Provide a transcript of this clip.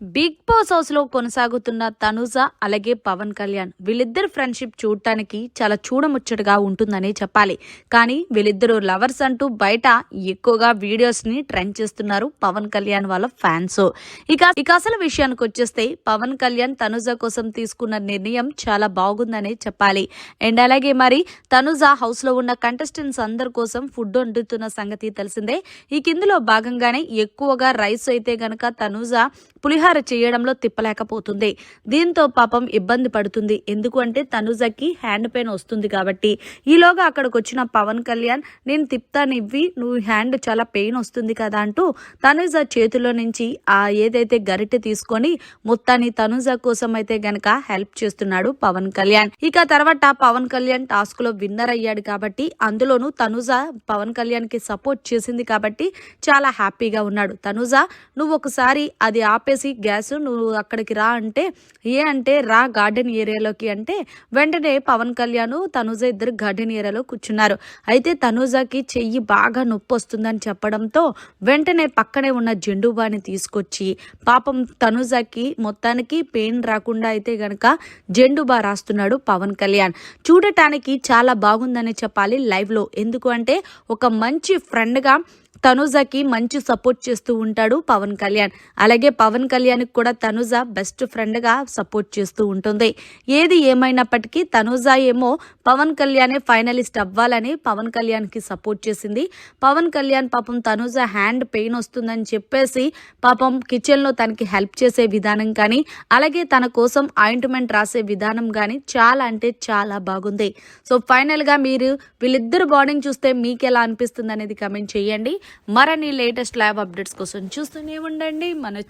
Big boss హౌస్లో కొనసాగుతున్న తనుజ అలాగే పవన్ కళ్యాణ్ వీళ్ళిద్దరు ఫ్రెండ్షిప్ చూడటానికి చాలా చూడముచ్చటగా ఉంటుందనే చెప్పాలి. కానీ వీళ్ళిద్దరు లవర్స్ అంటూ బయట ఎక్కువగా వీడియోస్ని ట్రెండ్ చేస్తున్నారు పవన్ కళ్యాణ్ వాళ్ళ ఫ్యాన్స్. ఇక ఇక అసలు విషయానికి వచ్చేస్తే పవన్ కళ్యాణ్ తనుజ కోసం తీసుకున్న నిర్ణయం చాలా బాగుందనే చెప్పాలి. అండ్ అలాగే మరి తనుజ హౌస్లో ఉన్న కంటెస్టెంట్స్ అందరి కోసం ఫుడ్ వండుతున్న సంగతి తెలిసిందే. ఈ కిందులో భాగంగానే ఎక్కువగా రైస్ అయితే గనక తనుజ పులిహార చేయడంలో తిప్పలేకపోతుంది. దీంతో పాపం ఇబ్బంది పడుతుంది. ఎందుకు అంటే తనుజకి హ్యాండ్ పెయిన్ వస్తుంది కాబట్టి. ఈలోగా అక్కడికి వచ్చిన పవన్ కళ్యాణ్ నేను తిప్తానివ్వి నువ్వు హ్యాండ్ చాలా పెయిన్ వస్తుంది కదా అంటూ తనుజ చేతిలో నుంచి ఆ ఏదైతే గరిటె తీసుకొని మొత్తాన్ని తనుజ కోసం అయితే గనక హెల్ప్ చేస్తున్నాడు పవన్ కళ్యాణ్. ఇక తర్వాత పవన్ కళ్యాణ్ టాస్క్లో విన్నర్ అయ్యాడు కాబట్టి అందులోనూ తనుజ పవన్ కళ్యాణ్కి సపోర్ట్ చేసింది కాబట్టి చాలా హ్యాపీగా ఉన్నాడు. తనుజ నువ్వు ఒకసారి అది ఆపేసి గ్యాస్ నువ్వు అక్కడికి రా అంటే ఏ అంటే రా గార్డెన్ ఏరియాలోకి అంటే వెంటనే పవన్ కళ్యాణ్ తనుజ ఇద్దరు గార్డెన్ ఏరియాలో కూర్చున్నారు. అయితే తనుజకి చెయ్యి బాగా నొప్పి వస్తుందని చెప్పడంతో వెంటనే పక్కనే ఉన్న జెండుబాని తీసుకొచ్చి పాపం తనుజకి మొత్తానికి పెయిన్ రాకుండా అయితే గనక జెండుబా రాస్తున్నాడు పవన్ కళ్యాణ్. చూడటానికి చాలా బాగుందని చెప్పాలి లైవ్లో. ఎందుకు అంటే ఒక మంచి ఫ్రెండ్గా తనుజకి మంచి సపోర్ట్ చేస్తూ ఉంటాడు పవన్ కళ్యాణ్. అలాగే పవన్ కళ్యాణ్కి కూడా తనుజ బెస్ట్ ఫ్రెండ్గా సపోర్ట్ చేస్తూ ఉంటుంది. ఏది ఏమైనప్పటికీ తనుజ ఏమో పవన్ కళ్యాణే ఫైనలిస్ట్ అవ్వాలని పవన్ కళ్యాణ్కి సపోర్ట్ చేసింది. పవన్ కళ్యాణ్ పాపం తనుజ హ్యాండ్ పెయిన్ వస్తుందని చెప్పేసి పాపం కిచెన్లో తనకి హెల్ప్ చేసే విధానం కానీ అలాగే తన కోసం ఆయింట్మెంట్ రాసే విధానం కానీ చాలా అంటే చాలా బాగుంది. సో ఫైనల్గా మీరు వీళ్ళిద్దరు బాండింగ్ చూస్తే మీకు ఎలా అనిపిస్తుంది అనేది కమెంట్ చేయండి. మరిన్ని లేటెస్ట్ ల్యాబ్ అప్డేట్స్ కోసం చూస్తూనే ఉండండి. మన